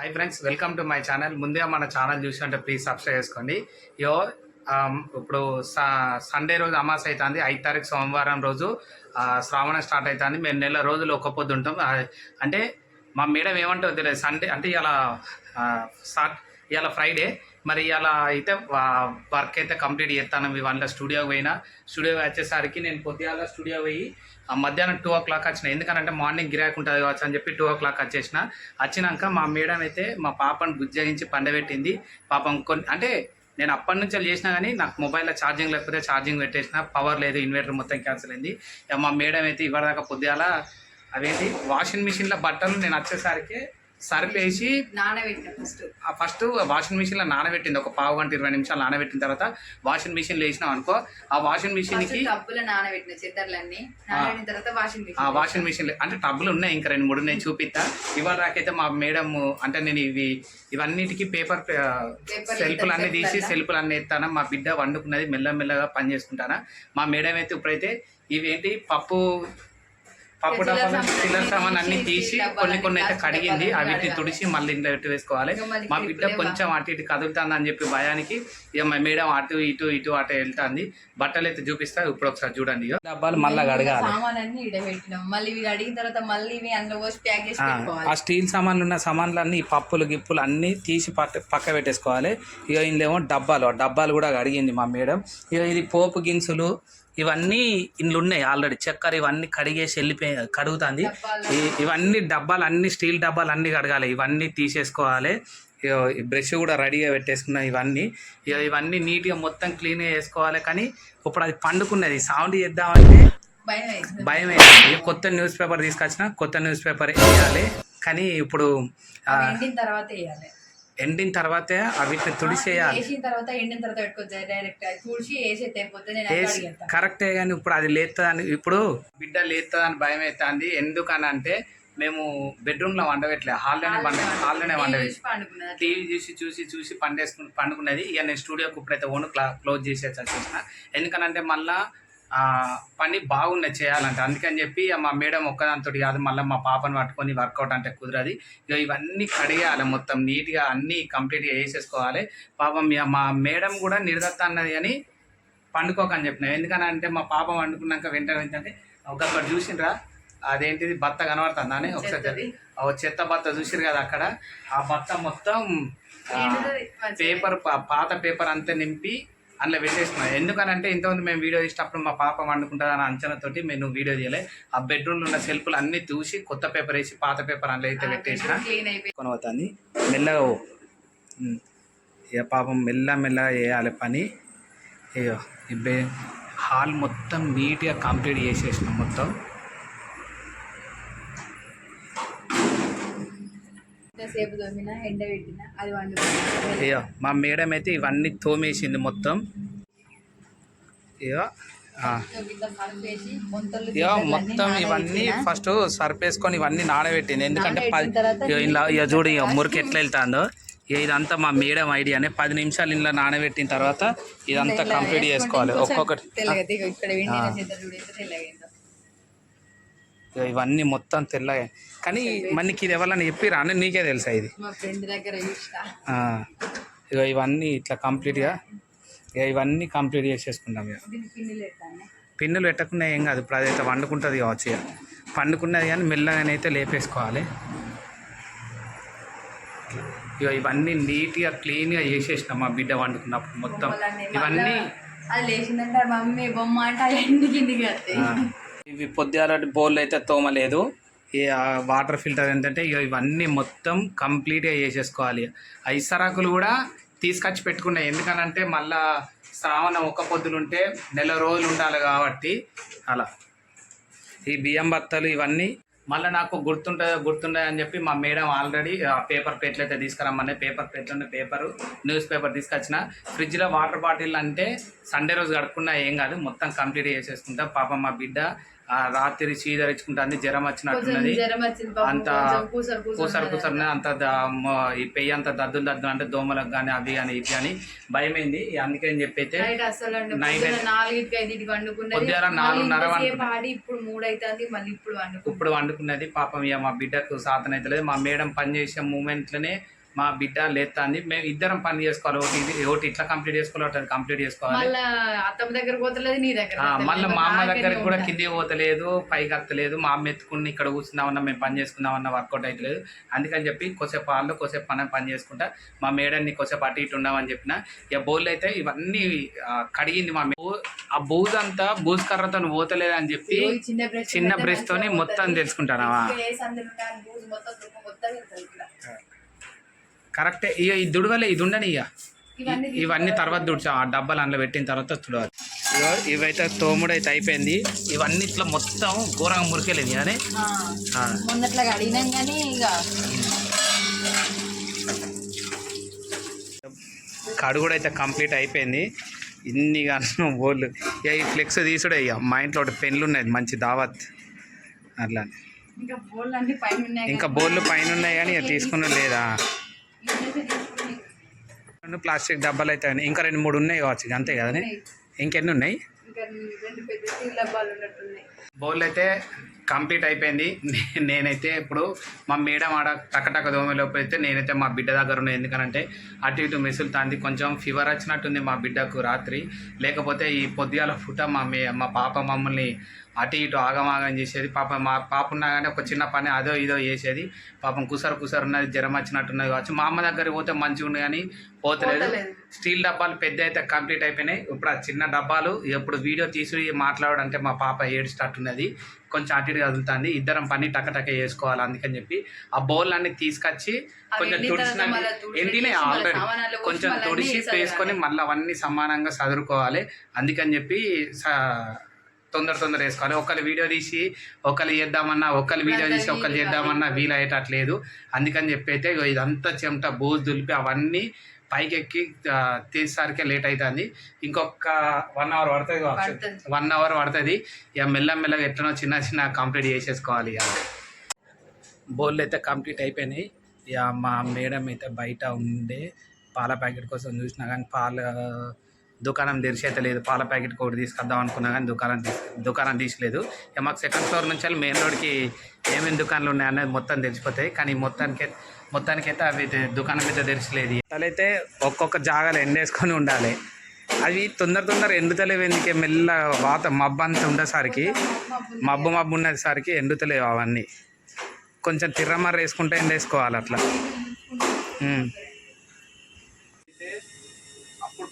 Hi friends welcome to my channel ముందుగా మన channel చూసి ఉంటే ప్లీజ్ సబ్స్క్రైబ్ చేసుకోండి. యో um, ఇప్పుడు స- సండే రోజు అమాస అవుతుంది ఐదు తారీఖు సోమవారం రోజు శ్రావణం స్టార్ట్ అవుతుంది మేము నెల రోజులు ఒక్క పొద్దు ఉంటాం. అంటే మా మేడం ఏమంటో తెలియదు. సండే అంటే ఇలా స్టార్ట్ ఇవాళ ఫ్రైడే మరి ఇలా అయితే వర్క్ అయితే కంప్లీట్ చేస్తాను. ఇవాళ స్టూడియోకి పోయినా. స్టూడియో వచ్చేసరికి నేను పొద్దుగాల స్టూడియో పోయి ఆ మధ్యాహ్నం టూ ఓ క్లాక్ వచ్చిన. ఎందుకంటే మార్నింగ్ గిరాక్ ఉంటుంది కావచ్చు అని చెప్పి టూ ఓ క్లాక్ వచ్చేసిన. వచ్చినాక మా మేడం అయితే మా పాపను బుజ్జగించి పండబెట్టింది. పాపం కొన్ని అంటే నేను అప్పటి నుంచి చేసినా కానీ నాకు మొబైల్లో ఛార్జింగ్ లేకపోతే ఛార్జింగ్ పెట్టేసిన. పవర్ లేదు ఇన్వర్టర్ మొత్తం క్యాన్సిల్ అయింది. మా మేడం అయితే ఇవ్వదాకా పొద్దుగాల అవేంటి వాషింగ్ మిషన్లో బట్టలు నేను వచ్చేసరికి సర్ఫ్ వేసి నానబెట్టిన ఫస్ట్. ఆ ఫస్ట్ వాషింగ్ మిషన్లో నానబెట్టింది. ఒక పావు గంట ఇరవై నిమిషాలు నానబెట్టిన తర్వాత వాషింగ్ మిషన్లో వేసినాం అనుకో ఆ వాషింగ్ మిషన్కి టబ్బులో నానబెట్టిన చెద్దర్లన్నీ నానబెట్టిన తర్వాత వాషింగ్ ఆ మిషన్ వాషింగ్ మిషన్ అంటే టబ్బులు ఉన్నాయి ఇంకా రెండు మూడు ఉన్నాయి చూపిస్తా. ఇవాళ రాకైతే మా మేడం అంటే నేను ఇవి ఇవన్నిటికీ పేపర్ సెల్ఫ్లు అన్ని తీసి? సెల్ఫ్లు అన్ని ఎత్తానా మా బిడ్డ వండుకున్నది మెల్లమెల్లగా పని చేసుకుంటానా మా మేడం అయితే ఇప్పుడైతే ఇవేంటి? పప్పు పప్పు డబ్బాలు సామాన్లు చిల్లర సామాన్ అన్ని తీసి, కొన్ని కొన్ని అయితే కడిగింది. అవిటిని. తుడిచి మళ్ళీ ఇంట్లో పెట్టి వేసుకోవాలి మా బిడ్డ. కొంచెం అటు ఇటు కదులుతుంది అని చెప్పి భయానికి ఇక మా మేడం అటు ఇటు ఇటు అటు వెళ్తుంది. బట్టలు అయితే చూపిస్తా ఇప్పుడు ఒకసారి చూడండి ఇక డబ్బాలు మళ్ళీ కడగాలి. సామాన్లన్నీ ఇడబెట్టినాం మళ్ళీ ఇవి అడిగిన తర్వాత మళ్ళీ ఇవి అందులో పోసి ప్యాక్ చేసి ఆ, స్టీల్ సామాన్లు ఉన్న సామాన్లు అన్ని పప్పులు గిప్పులు అన్నీ తీసి పక్క పక్క పెట్టేసుకోవాలి. ఇక ఇందులో డబ్బాలు ఆ డబ్బాలు కూడా అడిగింది మా మేడం. ఇక ఇది పోపు గింజలు ఇవన్నీ ఇందులో ఉన్నాయి ఆల్రెడీ. చక్కెర ఇవన్నీ కడిగేసి వెళ్ళిపోయి కడుగుతుంది. ఇవన్నీ డబ్బాలు అన్ని స్టీల్ డబ్బాలు అన్నీ కడగాలి. ఇవన్నీ తీసేసుకోవాలి. బ్రష్ కూడా రెడీగా పెట్టేసుకున్నాం ఇవన్నీ. ఇవన్నీ నీట్గా మొత్తం క్లీన్గా వేసుకోవాలి కానీ ఇప్పుడు అది పండుకున్నది. సౌండ్ చేద్దామంటే భయం వేసింది కొత్త న్యూస్ పేపర్ తీసుకొచ్చిన కొత్త న్యూస్ పేపర్ వేయాలి. కానీ ఇప్పుడు తర్వాత వేయాలి. ఎండిన తర్వాతే వీటిని తుడిసేయాలి వేసిన తర్వాత ఎండిన తర్వాత పెట్టుకోవచ్చు డైరెక్ట్ తుడిచి వేసేది అయిపోతే నేను అట్లా వేసి అడిగేస్తా. కరెక్టే కానీ ఇప్పుడు అది లేస్తుందని ఇప్పుడు బిడ్డ లేస్తుందని భయం అవుతుంది ఎందుకని అంటే మేము బెడ్రూమ్లో వండబెట్టలే. హాల్లోనే వండ హాల్లోనే నేను వండబెట్టి చూసి పండుకున్నది. టీవీ చూసి చూసి చూసి పండేసుకు పండుకున్నది. ఇక నేను స్టూడియోకి ఇప్పుడైతే ఓన్ క్లా క్లోజ్ చేసేసి వచ్చేసిన. ఎందుకనంటే మళ్ళా పని బాగున్నది చేయాలంటే. అందుకని చెప్పి మా మేడం ఒక్కదాంతో కాదు మళ్ళీ మా పాపను పట్టుకొని వర్కౌట్ అంటే కుదరది. ఇక ఇవన్నీ కడిగేయాలి మొత్తం నీట్గా అన్నీ కంప్లీట్గా వేసేసుకోవాలి పాపం మా మేడం కూడా నిర్దత్త అన్నది అని పండుకోకని చెప్పిన. ఎందుకని అంటే మా పాప వండుకున్నాక వెంటనే ఏంటంటే ఒకసారి చూసిండ్రా అదేంటిది భర్త కనబడుతుందా? అని ఒకసారి చెత్త భర్త చూసిరు కదా అక్కడ. ఆ భర్త మొత్తం. పేపర్ పాత పేపర్ అంతా నింపి అందులో పెట్టేసుకున్నాం ఎందుకనంటే ఇంతకుముందు మేము వీడియో తీసినప్పుడు మా పాప వండుకుంటుంది అన్న అంచనాతోటి మేము వీడియో తీయలే. ఆ బెడ్రూమ్లో ఉన్న సెల్ఫ్లు అన్నీ చూసి కొత్త పేపర్ వేసి పాత పేపర్ అందులో అయితే పెట్టేసిన. కొనవుతుంది. మెల్లగా. ఇక పాపం మెల్ల మెల్లగా చేయాలి పని. ఇక హాల్ మొత్తం నీట్గా కంప్లీట్ చేసేసినాం మొత్తం. సేపు దొమ్మిన ఎండ పెట్టిన అది వండుకున్నా ఇక మా మేడం అయితే ఇవన్నీ తోమేసింది మొత్తం. వంటలు ఇక మొత్తం ఇవన్నీ. ఫస్ట్ సర్ఫ్ వేసుకొని ఇవన్నీ నానబెట్టింది. ఎందుకంటే ఇలా ఇక చూడు ఇక మురికి ఎట్లా వెళ్తాందో. ఇదంతా మా మేడం ఐడియానే పది నిమిషాలు ఇలా నానబెట్టిన తర్వాత ఇదంతా ఇట్లా కంప్లీట్ చేసుకోవాలి. ఒక్కొక్కటి తెల్లగా దిగు ఇక్కడ వెండిన ఆ. చేద్దాం చూడు ఎంత తెల్లగా అయిందో. ఇక ఇవన్నీ మొత్తం తెల్లగా కానీ మనకి ఇది ఎవరన్నా చెప్పిరా? అని నీకే తెలుసా ఇది? ఇక ఇవన్నీ ఇట్లా కంప్లీట్గా ఇక ఇవన్నీ కంప్లీట్ చేసేసుకుంటాం ఇక పిన్నులు పెట్టకుండా ఏం కాదు. ఇప్పుడు అదైతే వండుకుంటుంది కావచ్చు ఇక పండుకున్నది కానీ మెల్లగానైతే లేపేసుకోవాలి. ఇక ఇవన్నీ నీట్గా క్లీన్గా చేసేసినాం మా బిడ్డ వండుకున్నప్పుడు మొత్తం. ఇవన్నీ అది లేచిందంటే మమ్మీ బొమ్మ అంటే అది ఎండి కిందికి వస్తాయి ఇవి పొద్దుగాల బోర్లు అయితే తోమలేదు. ఈ వాటర్ ఫిల్టర్ ఏంటంటే ఇక ఇవన్నీ మొత్తం కంప్లీట్గా చేసేసుకోవాలి. ఆ ఇసరాకులు కూడా తీసుకొచ్చి పెట్టుకున్నాయి ఎందుకనంటే మళ్ళా శ్రావణం ఒక్క పొద్దులుంటే నెల రోజులు ఉండాలి కాబట్టి అలా. ఈ బియ్యం బత్తలు ఇవన్నీ మళ్ళీ నాకు గుర్తుంటుంది గుర్తుండే అని చెప్పి మా మేడం ఆల్రెడీ పేపర్ ప్లేట్లు అయితే తీసుకురమ్మని పేపర్ ప్లేట్లు పేపర్ న్యూస్ పేపర్ తీసుకొచ్చిన. ఫ్రిడ్జ్లో వాటర్ బాటిల్ అంటే సండే రోజు కడుక్కున్నా ఏం కాదు మొత్తం కంప్లీట్ చేసేసుకుంటా. పాపం మా బిడ్డ ఆ రాత్రి జ్వరం కొంచెం వచ్చినట్టున్నది జ్వరం పాపం, అంత కూసరు కూసరు అంత. ఈ పెయ్యి అంత దద్దులు దద్దులు అంటే దోమలకు కానీ అవి కానీ ఇవి కానీ భయమైంది. అందుకని చెప్పి అయితే నైట్ అసలు అండి నైట్ పొద్దున నాలుగింటికి ఐదింటికి వండుకున్నది. పొద్దున మళ్ళీ నాలుగున్నర ఇప్పుడు మూడు అవుతుంది మళ్ళీ ఇప్పుడు వండుకుంది ఇప్పుడు వండుకున్నది. పాపం ఇక మా బిడ్డకు సాధన అవుతలేదు మా మేడం పని చేసే మూమెంట్లోనే మా బిడ్డ లేస్తుంది మేము ఇద్దరం పని చేసుకోవాలి. ఒకటి ఇది ఒకటి ఇట్లా కంప్లీట్ చేసుకోవాలి ఒకటి కంప్లీట్ చేసుకోవాలి. మళ్ళా అత్తమ్మ దగ్గర పోతలేదు నీ దగ్గర ఆ, పోతలేదు. మళ్ళీ మా అమ్మ దగ్గరికి కూడా. కిందికి పోతలేదు పైకి అత్తలేదు. మా అమ్మ ఎత్తుకుని ఇక్కడ కూర్చున్నామన్నా మేము పని చేసుకుందామన్నా వర్కౌట్ అవుతలేదు అందుకని చెప్పి కొద్దిసేపు వాళ్ళు కొద్దిసేపు మనం పని చేసుకుంటా. మా మేడంని కొద్దిసేపు అటు ఇటు ఉండమని చెప్పిన. ఇక బౌల్ అయితే ఇవన్నీ కడిగింది మా ఆ బూజ్ అంతా బూజ్ కర్రతో పోతలేదు అని చెప్పి చిన్న బ్రష్ తోని మొత్తం పోతది. కరెక్టే. ఇక ఈ దుడవలే ఇది ఉండని ఇక ఇవన్నీ తర్వాత తుడిచాం ఆ డబ్బాలు అందులో పెట్టిన తర్వాత తుడవాలి ఇగో ఇవైతే తోముడు అయితే అయిపోయింది. ఇవన్నీ ఇట్లా మొత్తం ఘోరంగా మురికెళ్ళింది కానీ. కానీ కడుగుడు అయితే కంప్లీట్ అయిపోయింది. ఇన్ని గాను బోర్లు. ఇక ఈ ఫ్లెక్స్ తీసుడే ఇక మా ఇంట్లో ఒకటి పెన్లు ఉన్నాయి. మంచి దావత్. అట్లా ఇంకా బోళ్ళు పైన ఉన్నాయి బోర్లు పైన ఉన్నాయి కానీ ఇక తీసుకున్న లేదా. రెండు ప్లాస్టిక్ డబ్బాలు అయితే ఉన్నాయి. ఇంకా రెండు మూడు ఉన్నాయి కావచ్చు అంతే కదా ఇంకెన్ని ఉన్నాయి? ఇంకా రెండు పెద్ద స్టీల్ డబ్బాలు ఉన్నట్టున్నాయి బౌల్ అయితే కంప్లీట్ అయిపోయింది. నేనైతే ఇప్పుడు మా మేడం ఆడ టకటక దోమలోపు అయితే నేనైతే మా బిడ్డ దగ్గర ఉన్నాను ఎందుకనంటే అటు ఇటు మెసులుతాంది. కొంచెం ఫీవర్ వచ్చినట్టుంది మా బిడ్డకు రాత్రి. లేకపోతే ఈ పొద్దుగాల పూట మా మే మా పాప మమ్మల్ని అటు ఇటు ఆగమాగం చేసేది. పాప మా పాప ఉన్నా కానీ ఒక చిన్న పని అదో ఇదో చేసేది. పాపం కుసరు కుసరు ఉన్నది జ్వరం వచ్చినట్టున్నది కావచ్చు. మా అమ్మ దగ్గరికి పోతే మంచిగా ఉంది కానీ పోతలేదు. స్టీల్ డబ్బాలు పెద్ద అయితే కంప్లీట్ అయిపోయినాయి. ఇప్పుడు ఆ చిన్న డబ్బాలు ఎప్పుడు వీడియో తీసి మాట్లాడంటే మా పాప ఏడుస్తట్టున్నది కొంచెం అటు ఇటు కదులుతుంది. ఇద్దరం పని టకటక చేసుకోవాలి అందుకని చెప్పి ఆ బౌల్ అన్ని తీసుకొచ్చి కొంచెం ఎండిన తీసి మళ్ళా ఆల్రెడీ కొంచెం తుడిచి. వేసుకొని మళ్ళీ అవన్నీ సమానంగా చదువుకోవాలి అందుకని చెప్పి తొందర తొందర వేసుకోవాలి. ఒకళ్ళు వీడియో తీసి ఒకళ్ళు చేద్దామన్నా ఒకళ్ళు వీడియో తీసి ఒకళ్ళు చేద్దామన్నా వీలయ్యేటట్లేదు. అందుకని చెప్పి అయితే ఇగో ఇదంతా చెమట బోజు దులిపి అవన్నీ పైకి ఎక్కి తీసేసరికి లేట్ అవుతుంది ఇంకొక వన్ అవర్ పడుతుంది. వన్ అవర్ పడుతుంది. ఇక మెల్ల మెల్లగా ఎట్లనో చిన్న చిన్న కంప్లీట్ చేసేసుకోవాలి ఇక. బౌల్ అయితే కంప్లీట్ అయిపోయినాయి. ఇక మా మేడం అయితే బయట ఉండే పాల ప్యాకెట్ కోసం చూసినా కానీ పాల దుకాణం తెరిచి అయితే లేదు పాల ప్యాకెట్ ఒకటి తీసుకొద్దాం అనుకున్నా కానీ దుకాణం దుకాణం తీసలేదు. ఇక మాకు సెకండ్ ఫ్లోర్ నుంచి మెయిన్ రోడ్కి ఏమేమి దుకాణాలు ఉన్నాయి అనేది మొత్తం తెలిసిపోతాయి. కానీ మొత్తానికి మొత్తానికైతే అవి దుకాణం అయితే తెరిచలేదు. అసలైతే ఒక్కొక్క జాగాలో ఎండేసుకొని ఉండాలి. అవి తొందర తొందర ఎండుతలేవు ఎందుకే? మెల్ల వాత మబ్బు అంతా ఉండేసరికి మబ్బు మబ్బు ఉండేసరికి ఎండుతలేవు అవన్నీ. కొంచెం తిర్రమర్ర వేసుకుంటే ఎండేసుకోవాలి అట్లా.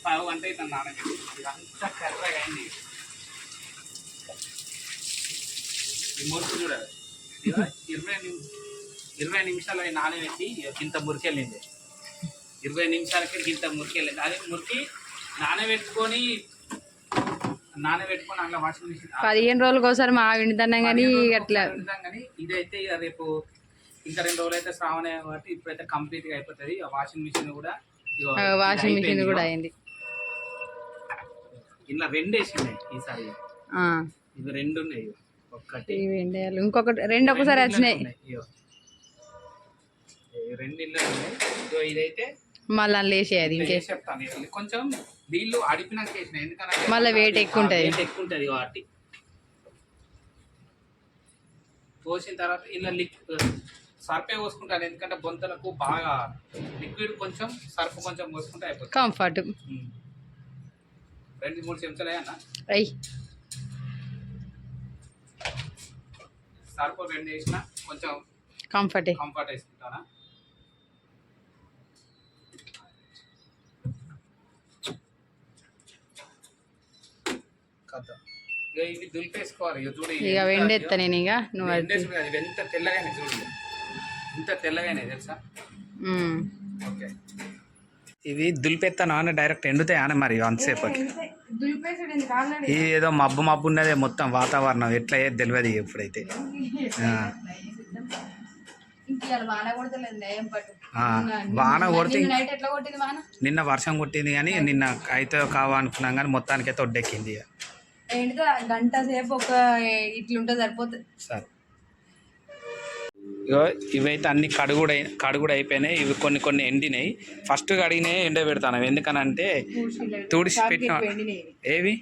పావు గంట అయితే నానబెట్టి ఇదంతా కర్రగా అయింది. ఈ మురికి చూడాలి ఇరవై నిమి ఇరవై నిమిషాలు అవి నానబెట్టి ఇంత మురికెళ్ళింది ఇరవై నిమిషాలకి ఇంత మురికెళ్ళింది అది మురికి నానబెట్టుకొని నానబెట్టుకొని అట్లా వాషింగ్ మిషన్ పదిహేను రోజులకు ఒకసారి మా వింటున్నాం కానీ అట్లా. కానీ ఇదైతే ఇక రేపు ఇంకా రెండు రోజులు అయితే శ్రావణ కాబట్టి ఇప్పుడైతే కంప్లీట్గా అయిపోతుంది వాషింగ్ మిషన్ కూడా వాషింగ్ మిషన్ కూడా. అయింది. ఇలా రెండు వేసిండే ఈసారి ఇవి రెండు ఉన్నాయి. ఒక్కటి. ఇవి ఎండేయాలి ఇంకొకటి రెండు ఒకసారి వచ్చినాయి. ఉన్నాయి, రెండు ఇళ్ళు ఉన్నాయి ఇగో ఇదైతే మళ్ళీ వేసేది ఇంకే చెప్తాను ఇది కొంచెం నీళ్ళు అడిపినాక వేసిన ఎందుకంటే మళ్ళా weight ఎక్కువ ఉంటది. ఎక్కువ ఉంటుంది కాబట్టి. పోసిన తర్వాత ఇలా లిక్ సర్పే పోసుకుంటాను. ఎందుకంటే బొంతలకు బాగా లిక్విడ్ కొంచెం సర్ఫ్ కొంచెం పోసుకుంటే అయిపోతుంది. కంఫర్ట్. రెండు మూడు చెంచాలు అన్న. అయ్యి. సర్ఫ్ రెండు వేసిన కొంచెం కంఫర్టే కంఫర్ట్ వేసుకుంటానా? ఇవి దులిపేసుకోవాలి చూడు ఇక వెండెత్తా నేను ఇక నువ్వు ఎంత తెల్లగానే చూడు. ఇంత తెల్లగానే తెలుసా. ఓకే. ఇవి దులిపెత్తాను అని డైరెక్ట్ ఎండుతాయి అని మరి అంతసేపటి ఇది ఏదో మబ్బు మబ్బు ఉన్నదే మొత్తం వాతావరణం. ఎట్లా అయ్యేది తెలియదు ఎప్పుడైతే వాన కొడతలేదు ఏం పట్టు. ఆ, వాన కొడితే నిన్న వర్షం కొట్టింది కానీ నిన్న అయితే కావా అనుకున్నాం కానీ మొత్తానికైతే ఒడ్డెక్కింది గంట సేపు ఒక ఇట్లుంటే సరిపోతుంది. సరే. ఇవైతే అన్ని కడుగుడు కడుగుడు అయిపోయినాయి ఇవి కొన్ని కొన్ని ఎండినాయి. ఫస్ట్ కడిగినాయి ఎండ పెడతాను ఎందుకనంటే తుడిచి పెట్టిన ఏవి?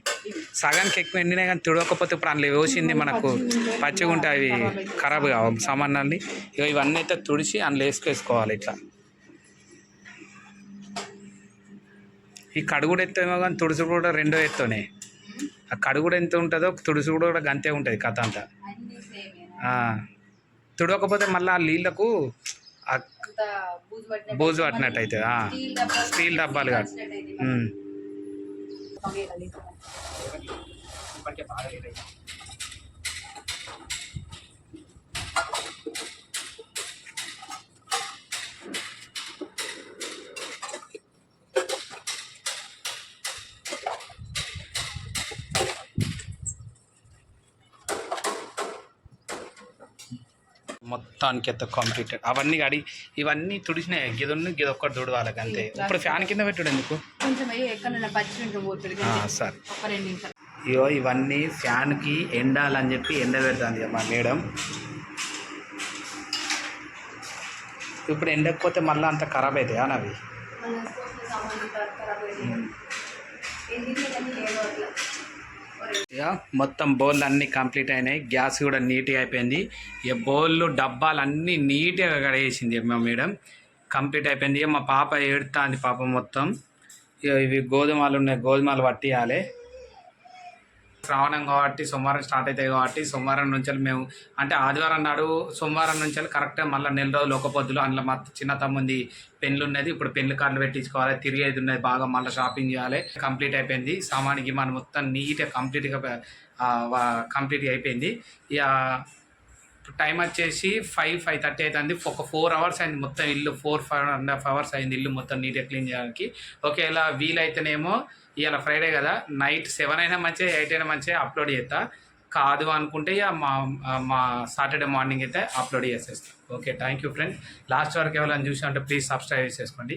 సగానికి ఎక్కువ ఎండినాయి కానీ తుడవకపోతే ఇప్పుడు అందులో వేసింది మనకు పచ్చిగా ఉంటే అవి ఖరాబ్ కావు సామాన్యాన్ని ఇక ఇవన్నీ అయితే తుడిచి అందులో వేసుకేసుకోవాలి ఇట్లా. ఈ కడుగుడు ఎత్తేమో కానీ తుడుచుడు కూడా రెండో ఎత్తోనే. ఆ కడుగుడు ఎంత ఉంటుందో తుడుచుడు కూడా గంతే ఉంటుంది కథ అంతా. తుడవకపోతే మళ్ళీ ఆ నీళ్ళకు బూజు పట్టినట్టు అవుతుంది. స్టీల్ డబ్బాలు కాదు. మొత్తానికి ఎంత కంప్లీటెడ్ అవన్నీ కడి ఇవన్నీ తుడిచినాయి గిదొన్ని గిదొక్కటి తుడవాలి అంతే. ఇప్పుడు ఫ్యాన్ కింద పెట్టుడు ఎందుకు సరే. ఇయో ఇవన్నీ ఫ్యాన్కి ఎండాలని చెప్పి ఎండ పెడుతుంది మా మేడం. ఇప్పుడు ఎండకపోతే మళ్ళీ అంత ఖరాబ్ అవుతాయా అవి మొత్తం బౌల్ అన్నీ కంప్లీట్ అయినాయి. గ్యాస్ కూడా నీట్గా అయిపోయింది. ఇక బౌళ్ళు డబ్బాలు అన్నీ నీట్గా కడిగేసింది మా మేడం. కంప్లీట్ అయిపోయింది. మా పాప ఏడుతుంది పాప మొత్తం. ఇవి గోధుమలు ఉన్నాయి గోధుమలు పట్టియాలి. శ్రావణం కాబట్టి సోమవారం స్టార్ట్ అవుతాయి కాబట్టి సోమవారం నుంచి మేము అంటే ఆదివారం నాడు సోమవారం నుంచి కరెక్ట్గా మళ్ళీ నెల రోజులు ఒక పొద్దులు అందులో మా చిన్న తమ్ముంది పెన్లు ఉన్నది ఇప్పుడు పెన్లు కార్డులు పెట్టించుకోవాలి తిరిగేది ఉన్నది బాగా మళ్ళీ షాపింగ్ చేయాలి కంప్లీట్ అయిపోయింది. సామానికి మనం మొత్తం నీట్గా కంప్లీట్గా కంప్లీట్గా అయిపోయింది. ఇక టైం వచ్చేసి ఫైవ్ ఫైవ్ థర్టీ అవుతుంది ఒక ఫోర్ అవర్స్ అయింది మొత్తం ఇల్లు four five and half hours అయింది ఇల్లు మొత్తం నీట్గా క్లీన్ చేయడానికి. ఒకవేళ వీలైతేనేమో ఇవాళ ఫ్రైడే కదా నైట్ సెవెన్ అయినా మంచిగా ఎయిట్ అయినా మంచిగా అప్లోడ్ చేస్తా. కాదు అనుకుంటే ఇక మా మా సాటర్డే మార్నింగ్ అయితే అప్లోడ్ చేసేస్తాం. Okay thank you friend. Last వరకు ఎవరైనా చూసి అంటే ప్లీజ్ సబ్స్క్రైబ్ చేసేసుకోండి.